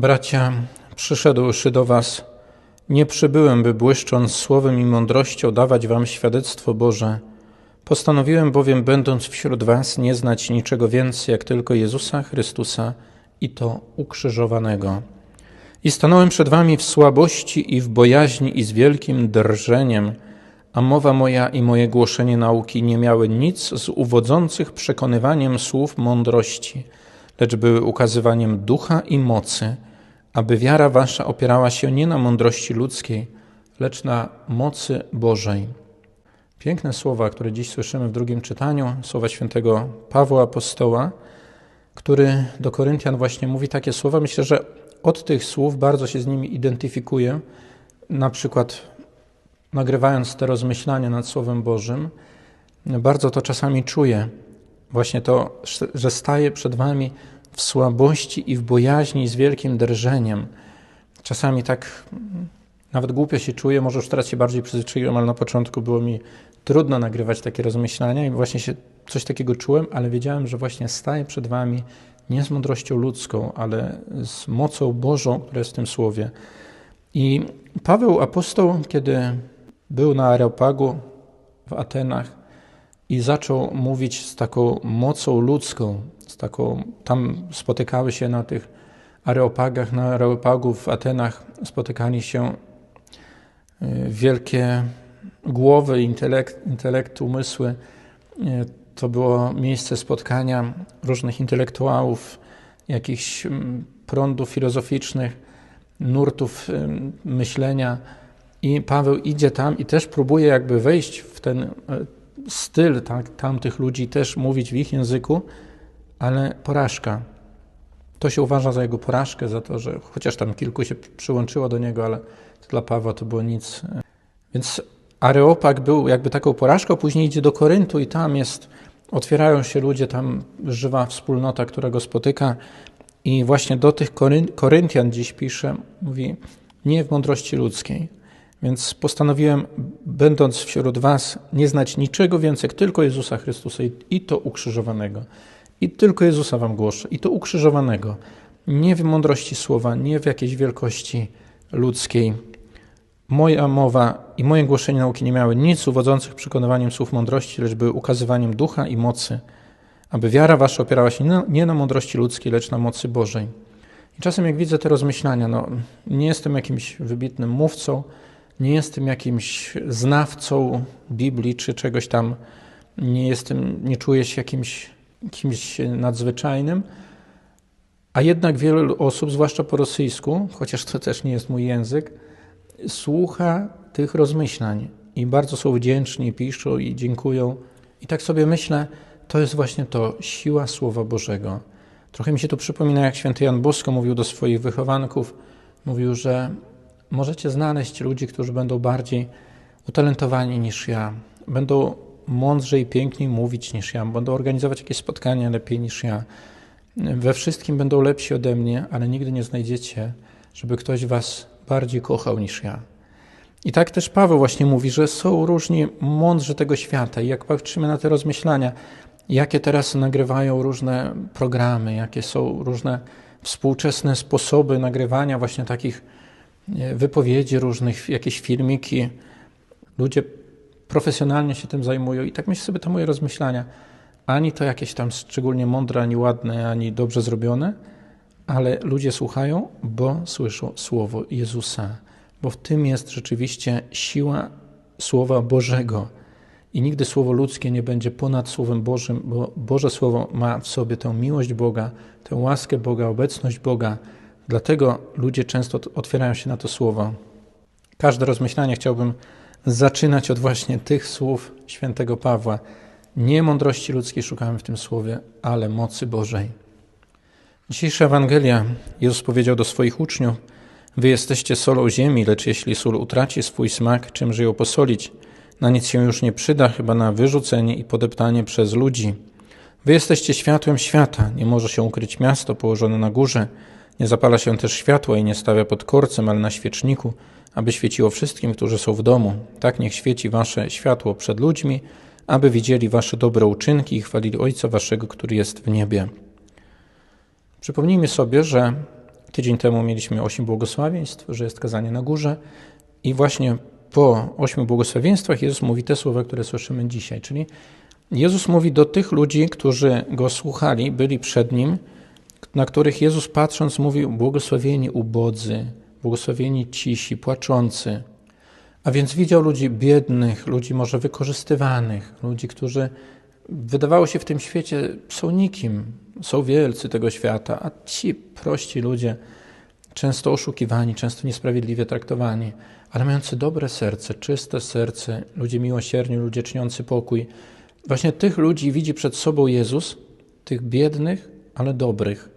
Bracia, przyszedłszy do Was, nie przybyłem, by błyszcząc słowem i mądrością dawać Wam świadectwo Boże. Postanowiłem bowiem, będąc wśród Was, nie znać niczego więcej, jak tylko Jezusa Chrystusa i to ukrzyżowanego. I stanąłem przed Wami w słabości i w bojaźni i z wielkim drżeniem, a mowa moja i moje głoszenie nauki nie miały nic z uwodzących przekonywaniem słów mądrości, lecz były ukazywaniem ducha i mocy, aby wiara wasza opierała się nie na mądrości ludzkiej, lecz na mocy Bożej. Piękne słowa, które dziś słyszymy w drugim czytaniu, słowa świętego Pawła Apostoła, który do Koryntian właśnie mówi takie słowa. Myślę, że od tych słów bardzo się z nimi identyfikuję. Na przykład nagrywając te rozmyślania nad Słowem Bożym, bardzo to czasami czuję. Właśnie to, że staję przed Wami w słabości i w bojaźni z wielkim drżeniem. Czasami tak nawet głupio się czuję, może już teraz się bardziej przyzwyczaiłem, ale na początku było mi trudno nagrywać takie rozmyślania i właśnie się coś takiego czułem, ale wiedziałem, że właśnie staję przed Wami nie z mądrością ludzką, ale z mocą Bożą, która jest w tym słowie. I Paweł apostoł, kiedy był na Areopagu w Atenach i zaczął mówić z taką mocą ludzką, z taką, tam spotykały się na tych areopagach, na areopagu w Atenach spotykali się y, wielkie głowy, intelekt, intelekt umysły. Y, to było miejsce spotkania różnych intelektuałów, jakichś mm, prądów filozoficznych, nurtów y, myślenia. I Paweł idzie tam i też próbuje jakby wejść w ten styl tak, tamtych ludzi, też mówić w ich języku, ale porażka. To się uważa za jego porażkę, za to, że chociaż tam kilku się przyłączyło do niego, ale dla Pawła to było nic. Więc Areopag był jakby taką porażką, później idzie do Koryntu i tam jest, otwierają się ludzie, tam żywa wspólnota, która go spotyka i właśnie do tych Koryntian dziś pisze, mówi, nie w mądrości ludzkiej, więc postanowiłem, będąc wśród Was, nie znać niczego więcej, tylko Jezusa Chrystusa i to ukrzyżowanego. I tylko Jezusa Wam głoszę, i to ukrzyżowanego. Nie w mądrości słowa, nie w jakiejś wielkości ludzkiej. Moja mowa i moje głoszenie nauki nie miały nic uwodzących przekonywaniem słów mądrości, lecz były ukazywaniem ducha i mocy, aby wiara Wasza opierała się nie na mądrości ludzkiej, lecz na mocy Bożej. I czasem, jak widzę te rozmyślania, no, nie jestem jakimś wybitnym mówcą, nie jestem jakimś znawcą Biblii czy czegoś tam, nie jestem, nie czuję się jakimś kimś nadzwyczajnym, a jednak wielu osób, zwłaszcza po rosyjsku, chociaż to też nie jest mój język, słucha tych rozmyślań i bardzo są wdzięczni, piszą i dziękują. I tak sobie myślę, to jest właśnie to, siła Słowa Bożego. Trochę mi się to przypomina, jak święty Jan Bosko mówił do swoich wychowanków, mówił, że możecie znaleźć ludzi, którzy będą bardziej utalentowani niż ja, będą mądrzej, piękniej mówić niż ja, będą organizować jakieś spotkania lepiej niż ja. We wszystkim będą lepsi ode mnie, ale nigdy nie znajdziecie, żeby ktoś was bardziej kochał niż ja. I tak też Paweł właśnie mówi, że są różni mądrzy tego świata. I jak patrzymy na te rozmyślania, jakie teraz nagrywają różne programy, jakie są różne współczesne sposoby nagrywania właśnie takich wypowiedzi różnych, jakieś filmiki. Ludzie profesjonalnie się tym zajmują i tak myślę sobie to moje rozmyślania. Ani to jakieś tam szczególnie mądre, ani ładne, ani dobrze zrobione, ale ludzie słuchają, bo słyszą słowo Jezusa, bo w tym jest rzeczywiście siła Słowa Bożego. I nigdy słowo ludzkie nie będzie ponad Słowem Bożym, bo Boże Słowo ma w sobie tę miłość Boga, tę łaskę Boga, obecność Boga, Dlatego ludzie często otwierają się na to słowo. Każde rozmyślanie chciałbym zaczynać od właśnie tych słów świętego Pawła. Nie mądrości ludzkiej szukałem w tym słowie, ale mocy Bożej. Dzisiejsza Ewangelia Jezus powiedział do swoich uczniów: Wy jesteście solą ziemi, lecz jeśli sól utraci swój smak, czymże ją posolić? Na nic się już nie przyda, chyba na wyrzucenie i podeptanie przez ludzi. Wy jesteście światłem świata, nie może się ukryć miasto położone na górze. Nie zapala się też światła i nie stawia pod korcem, ale na świeczniku, aby świeciło wszystkim, którzy są w domu. Tak niech świeci wasze światło przed ludźmi, aby widzieli wasze dobre uczynki i chwalili Ojca waszego, który jest w niebie. Przypomnijmy sobie, że Tydzień temu mieliśmy osiem błogosławieństw, że jest kazanie na górze i właśnie po ośmiu błogosławieństwach Jezus mówi te słowa, które słyszymy dzisiaj, czyli Jezus mówi do tych ludzi, którzy Go słuchali, byli przed Nim, na których Jezus patrząc mówił błogosławieni ubodzy, błogosławieni cisi, płaczący. A więc widział ludzi biednych, ludzi może wykorzystywanych, ludzi, którzy wydawało się w tym świecie są nikim, są wielcy tego świata, a ci prości ludzie, często oszukiwani, często niesprawiedliwie traktowani, ale mający dobre serce, czyste serce, ludzie miłosierni, ludzie czyniący pokój. Właśnie tych ludzi widzi przed sobą Jezus, tych biednych, ale dobrych,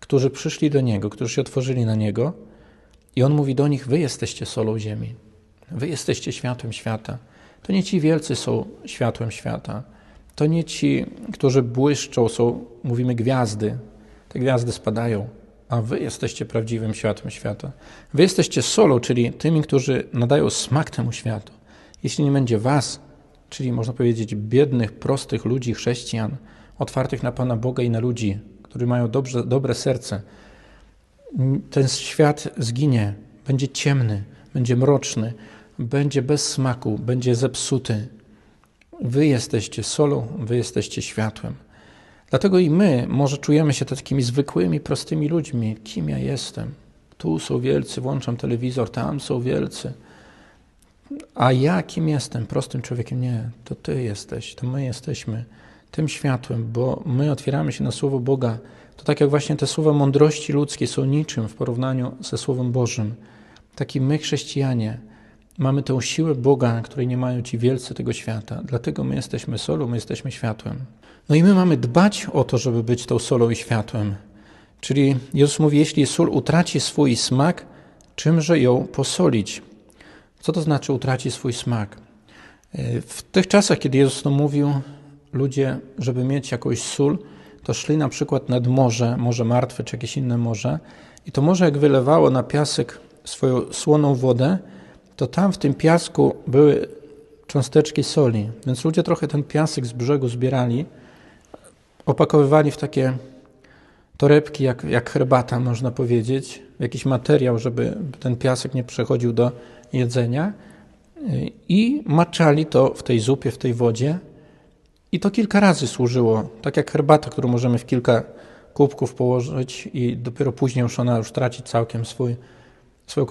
którzy przyszli do Niego, którzy się otworzyli na Niego i On mówi do nich, wy jesteście solą ziemi, wy jesteście światłem świata. To nie ci wielcy są światłem świata, to nie ci, którzy błyszczą, są, mówimy, gwiazdy. Te gwiazdy spadają, a wy jesteście prawdziwym światłem świata. Wy jesteście solą, czyli tymi, którzy nadają smak temu światu. Jeśli nie będzie was, czyli można powiedzieć biednych, prostych ludzi, chrześcijan, otwartych na Pana Boga i na ludzi, którzy mają dobrze, dobre serce, ten świat zginie, będzie ciemny, będzie mroczny, będzie bez smaku, będzie zepsuty. Wy jesteście solą, wy jesteście światłem. Dlatego i my może czujemy się takimi zwykłymi, prostymi ludźmi. Kim ja jestem? Tu są wielcy, włączam telewizor, tam są wielcy. A ja kim jestem? Prostym człowiekiem? Nie, to Ty jesteś, to my jesteśmy tym światłem, bo my otwieramy się na Słowo Boga. To tak jak właśnie te słowa mądrości ludzkiej są niczym w porównaniu ze Słowem Bożym. Taki my, chrześcijanie, mamy tę siłę Boga, której nie mają ci wielcy tego świata. Dlatego my jesteśmy solą, my jesteśmy światłem. No i my mamy dbać o to, żeby być tą solą i światłem. Czyli Jezus mówi, jeśli sól utraci swój smak, czymże ją posolić? Co to znaczy utraci swój smak? W tych czasach, kiedy Jezus to mówił, ludzie, żeby mieć jakąś sól, to szli na przykład nad morze, Morze Martwe czy jakieś inne morze i to morze jak wylewało na piasek swoją słoną wodę, to tam w tym piasku były cząsteczki soli. Więc ludzie trochę ten piasek z brzegu zbierali, opakowywali w takie torebki, jak, jak herbata, można powiedzieć, jakiś materiał, żeby ten piasek nie przechodził do jedzenia i maczali to w tej zupie, w tej wodzie. I to kilka razy służyło, tak jak herbata, którą możemy w kilka kubków położyć i dopiero później już ona już traci całkiem swój swoją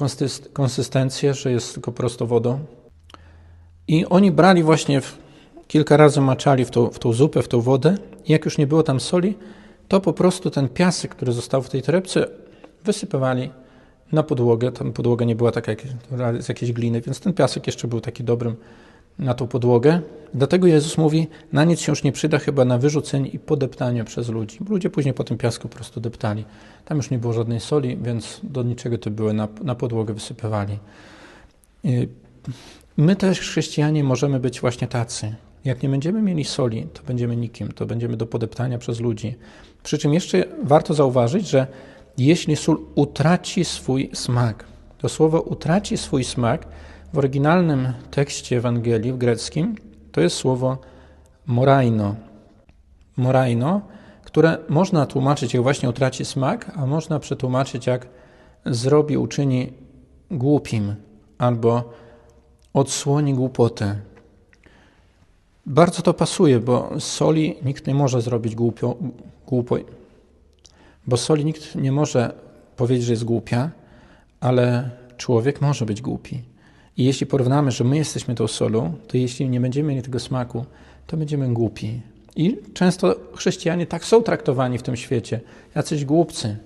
konsystencję, że jest tylko prosto wodą. I oni brali właśnie, w, kilka razy maczali w tą, w tą zupę, w tą wodę i jak już nie było tam soli, to po prostu ten piasek, który został w tej torebce, wysypywali na podłogę. Tam podłoga nie była taka jak z jakiejś gliny, więc ten piasek jeszcze był taki dobrym na tą podłogę. Dlatego Jezus mówi, na nic się już nie przyda, chyba na wyrzucenie i podeptanie przez ludzi. Ludzie później po tym piasku po prostu deptali. Tam już nie było żadnej soli, więc do niczego to były, na, na podłogę wysypywali. My też, chrześcijanie, możemy być właśnie tacy. Jak nie będziemy mieli soli, to będziemy nikim, to będziemy do podeptania przez ludzi. Przy czym jeszcze warto zauważyć, że jeśli sól utraci swój smak, to słowo utraci swój smak w oryginalnym tekście Ewangelii w greckim to jest słowo moraino. Moraino, które można tłumaczyć jak właśnie utraci smak, a można przetłumaczyć jak zrobi, uczyni głupim albo odsłoni głupotę. Bardzo to pasuje, bo soli nikt nie może zrobić głupio, głupo, bo soli nikt nie może powiedzieć, że jest głupia, ale człowiek może być głupi. I jeśli porównamy, że my jesteśmy tą solą, to jeśli nie będziemy mieli tego smaku, to będziemy głupi. I często chrześcijanie tak są traktowani w tym świecie. Jacyś głupcy.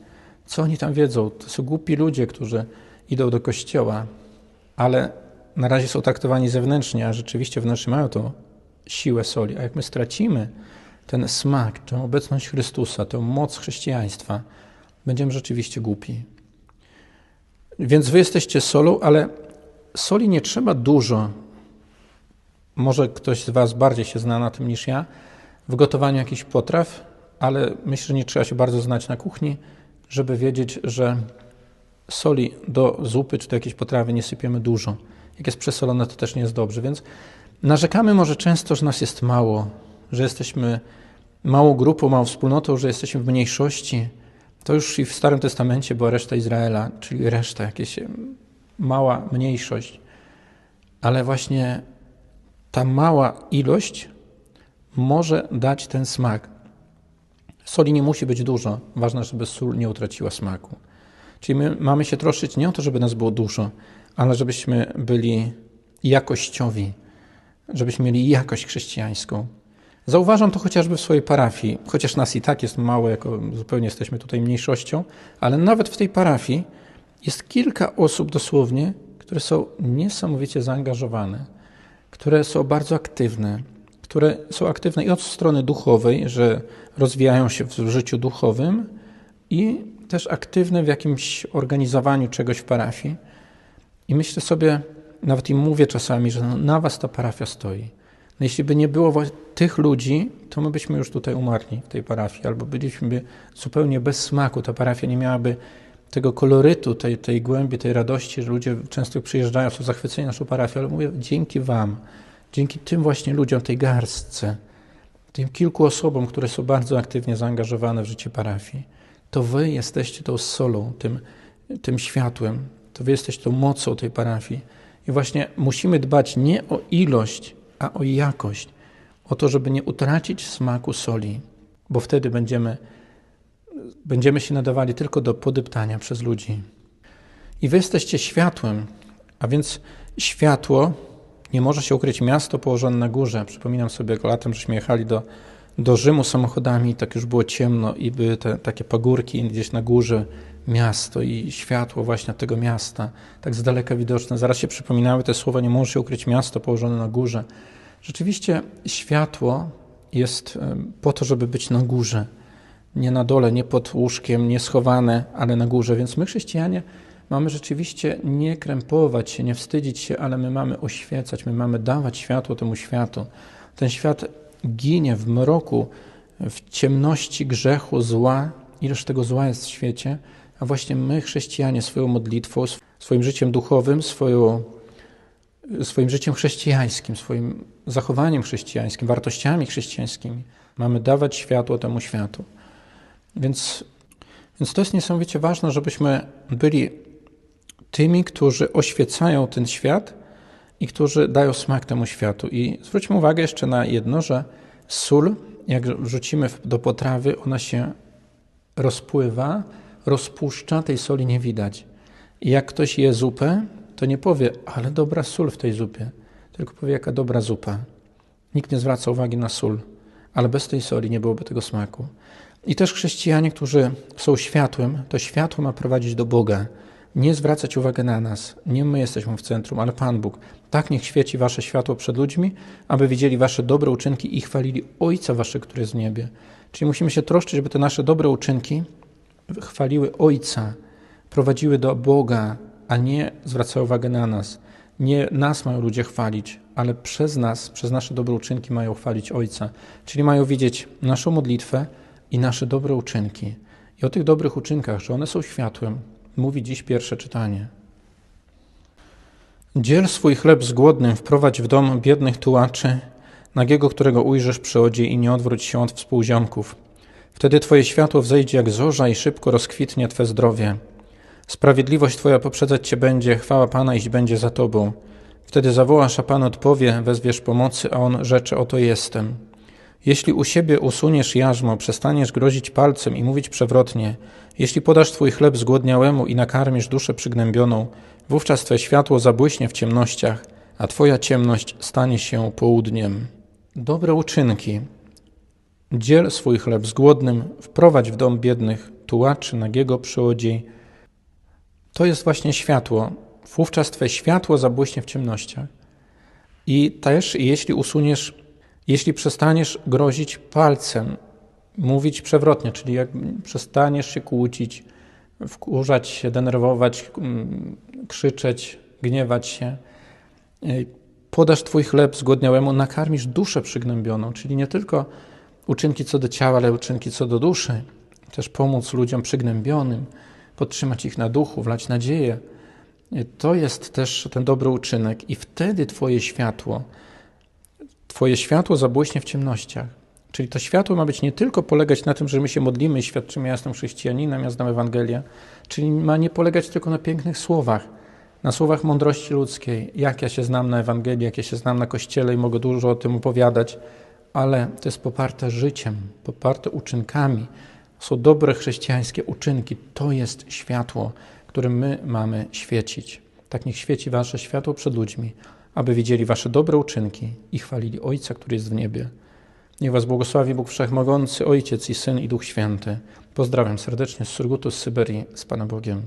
Co oni tam wiedzą? To są głupi ludzie, którzy idą do kościoła, ale na razie są traktowani zewnętrznie, a rzeczywiście wewnętrznie mają tą siłę soli. A jak my stracimy ten smak, tę obecność Chrystusa, tę moc chrześcijaństwa, będziemy rzeczywiście głupi. Więc wy jesteście solą, ale Soli nie trzeba dużo. Może ktoś z Was bardziej się zna na tym niż ja w gotowaniu jakichś potraw, ale myślę, że nie trzeba się bardzo znać na kuchni, żeby wiedzieć, że soli do zupy czy do jakiejś potrawy nie sypiemy dużo. Jak jest przesolone, to też nie jest dobrze. Więc narzekamy może często, że nas jest mało, że jesteśmy małą grupą, małą wspólnotą, że jesteśmy w mniejszości. To już i w Starym Testamencie była reszta Izraela, czyli reszta, jakaś mała mniejszość. Ale właśnie ta mała ilość może dać ten smak. Soli nie musi być dużo. Ważne, żeby sól nie utraciła smaku. Czyli my mamy się troszczyć nie o to, żeby nas było dużo, ale żebyśmy byli jakościowi, żebyśmy mieli jakość chrześcijańską. Zauważam to chociażby w swojej parafii, chociaż nas i tak jest mało, jako zupełnie jesteśmy tutaj mniejszością, ale nawet w tej parafii jest kilka osób dosłownie, które są niesamowicie zaangażowane, które są bardzo aktywne, które są aktywne i od strony duchowej, że rozwijają się w życiu duchowym, i też aktywne w jakimś organizowaniu czegoś w parafii. I myślę sobie, nawet im mówię czasami, że no, na was ta parafia stoi. No jeśli by nie było tych ludzi, to my byśmy już tutaj umarli w tej parafii, albo byliśmy zupełnie bez smaku. Ta parafia nie miałaby tego kolorytu, tej, tej głębi, tej radości, że ludzie często przyjeżdżają, są zachwyceni naszą parafią, ale mówię, dzięki wam, dzięki tym właśnie ludziom, tej garstce, tym kilku osobom, które są bardzo aktywnie zaangażowane w życie parafii, to wy jesteście tą solą, tym, tym światłem, to wy jesteście tą mocą tej parafii. I właśnie musimy dbać nie o ilość, a o jakość, o to, żeby nie utracić smaku soli, bo wtedy będziemy, będziemy się nadawali tylko do podeptania przez ludzi. I wy jesteście światłem, a więc światło nie może się ukryć miasto położone na górze. Przypominam sobie, jak latem żeśmy jechali do, do Rzymu samochodami, tak już było ciemno i były te takie pagórki gdzieś na górze, miasto i światło właśnie tego miasta, tak z daleka widoczne. Zaraz się przypominały te słowa, nie może się ukryć miasto położone na górze. Rzeczywiście światło jest po to, żeby być na górze, nie na dole, nie pod łóżkiem, nie schowane, ale na górze. Więc my, chrześcijanie, mamy rzeczywiście nie krępować się, nie wstydzić się, ale my mamy oświecać, my mamy dawać światło temu światu. Ten świat ginie w mroku, w ciemności grzechu, zła, ileż tego zła jest w świecie, a właśnie my, chrześcijanie, swoją modlitwą, swoim życiem duchowym, swoją, swoim życiem chrześcijańskim, swoim zachowaniem chrześcijańskim, wartościami chrześcijańskimi, mamy dawać światło temu światu. Więc, więc to jest niesamowicie ważne, żebyśmy byli tymi, którzy oświecają ten świat i którzy dają smak temu światu. I zwróćmy uwagę jeszcze na jedno, że sól, jak wrzucimy do potrawy, ona się rozpływa, rozpuszcza, tej soli nie widać. I jak ktoś je zupę, to nie powie, ale dobra sól w tej zupie, tylko powie, jaka dobra zupa. Nikt nie zwraca uwagi na sól, ale bez tej soli nie byłoby tego smaku. I też chrześcijanie, którzy są światłem, to światło ma prowadzić do Boga nie zwracać uwagi na nas. Nie my jesteśmy w centrum, ale Pan Bóg. Tak niech świeci wasze światło przed ludźmi, aby widzieli wasze dobre uczynki i chwalili Ojca waszego, który jest w niebie. Czyli musimy się troszczyć, żeby te nasze dobre uczynki chwaliły Ojca, prowadziły do Boga, a nie zwracały uwagę na nas. Nie nas mają ludzie chwalić, ale przez nas, przez nasze dobre uczynki mają chwalić Ojca. Czyli mają widzieć naszą modlitwę i nasze dobre uczynki. I o tych dobrych uczynkach, że one są światłem, mówi dziś pierwsze czytanie. Dziel swój chleb z głodnym, wprowadź w dom biednych tułaczy, nagiego, którego ujrzysz przy odzie i nie odwróć się od współziomków. Wtedy Twoje światło wzejdzie jak zorza i szybko rozkwitnie Twe zdrowie. Sprawiedliwość Twoja poprzedzać Cię będzie, chwała Pana iść będzie za Tobą. Wtedy zawołasz, a Pan odpowie, wezwiesz pomocy, a On rzeczy, oto jestem. Jeśli u siebie usuniesz jarzmo, przestaniesz grozić palcem i mówić przewrotnie, jeśli podasz Twój chleb zgłodniałemu i nakarmisz duszę przygnębioną, wówczas Twe światło zabłyśnie w ciemnościach, a Twoja ciemność stanie się południem. Dobre uczynki. Dziel swój chleb z głodnym, wprowadź w dom biednych, tułaczy, nagiego przyodziej. To jest właśnie światło. Wówczas Twe światło zabłyśnie w ciemnościach. I też, jeśli usuniesz jeśli przestaniesz grozić palcem, mówić przewrotnie, czyli jak przestaniesz się kłócić, wkurzać się, denerwować, mm, krzyczeć, gniewać się, y, podasz Twój chleb zgłodniałemu, nakarmisz duszę przygnębioną, czyli nie tylko uczynki co do ciała, ale uczynki co do duszy. Też pomóc ludziom przygnębionym, podtrzymać ich na duchu, wlać nadzieję. Y, to jest też ten dobry uczynek i wtedy Twoje światło Twoje światło zabłyśnie w ciemnościach. Czyli to światło ma być nie tylko polegać na tym, że my się modlimy i świadczymy, ja jestem chrześcijaninem, ja Ewangelię, czyli ma nie polegać tylko na pięknych słowach, na słowach mądrości ludzkiej, jak ja się znam na Ewangelii, jak ja się znam na Kościele i mogę dużo o tym opowiadać, ale to jest poparte życiem, poparte uczynkami. Są dobre chrześcijańskie uczynki. To jest światło, którym my mamy świecić. Tak niech świeci wasze światło przed ludźmi, aby widzieli wasze dobre uczynki i chwalili Ojca, który jest w niebie. Niech was błogosławi Bóg Wszechmogący, Ojciec i Syn i Duch Święty. Pozdrawiam serdecznie z Surgutu z Syberii, z Panem Bogiem.